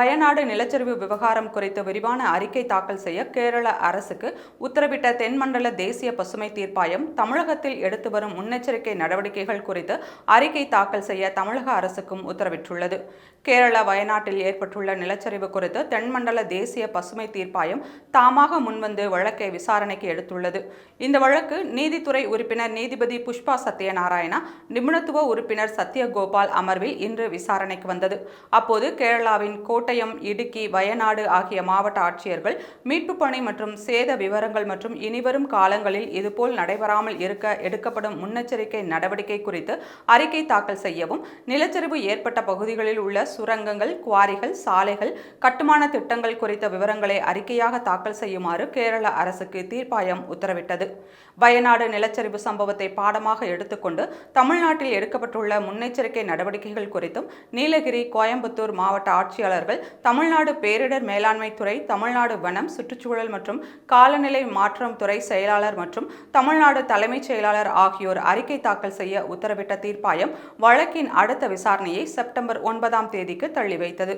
Wayanad நிலச்சரிவு விவகாரம் குறித்து விரிவான அறிக்கை தாக்கல் செய்ய கேரள அரசுக்கு உத்தரவிட்ட தென்மண்டல தேசிய பசுமை தீர்ப்பாயம் தமிழகத்தில் எடுத்து வரும் முன்னெச்சரிக்கை நடவடிக்கைகள் குறித்து அறிக்கை தாக்கல் செய்ய தமிழக அரசுக்கும் உத்தரவிட்டுள்ளது. கேரள வயநாட்டில் ஏற்பட்டுள்ள நிலச்சரிவு குறித்து தென்மண்டல தேசிய பசுமை தீர்ப்பாயம் தாமாக முன்வந்து வழக்கை விசாரணைக்கு எடுத்துள்ளது. இந்த வழக்கு நீதித்துறை உறுப்பினர் நீதிபதி புஷ்பா சத்யநாராயணா நிபுணத்துவ உறுப்பினர் சத்யகோபால் அமர்வில் இன்று விசாரணைக்கு வந்தது. அப்போது கேரளாவின் கோட்டயம் இடுக்கி வயநாடு ஆகிய மாவட்ட ஆட்சியர்கள் மீட்புப் பணி மற்றும் சேத விவரங்கள் மற்றும் இனிவரும் காலங்களில் இதுபோல் நடைபெறாமல் இருக்க எடுக்கப்படும் முன்னெச்சரிக்கை நடவடிக்கை குறித்து அறிக்கை தாக்கல் செய்யவும் நிலச்சரிவு ஏற்பட்ட பகுதிகளில் உள்ள சுரங்கங்கள் குவாரிகள் சாலைகள் கட்டுமான திட்டங்கள் குறித்த விவரங்களை அறிக்கையாக தாக்கல் செய்யுமாறு கேரள அரசுக்கு தீர்ப்பாயம் உத்தரவிட்டது. வயநாடு நிலச்சரிவு சம்பவத்தை பாடமாக எடுத்துக்கொண்டு தமிழ்நாட்டில் எடுக்கப்பட்டுள்ள முன்னெச்சரிக்கை நடவடிக்கைகள் குறித்தும் நீலகிரி கோயம்புத்தூர் மாவட்ட ஆட்சியாளர்கள் தமிழ்நாடு பேரிடர் மேலாண்மை துறை தமிழ்நாடு வனம் சுற்றுச்சூழல் மற்றும் காலநிலை மாற்றம் துறை செயலாளர் மற்றும் தமிழ்நாடு தலைமைச் செயலாளர் ஆகியோர் அறிக்கை தாக்கல் செய்ய உத்தரவிட்ட தீர்ப்பாயம் வழக்கின் அடுத்த விசாரணையை செப்டம்பர் ஒன்பதாம் தேதிக்கு தள்ளி வைத்தது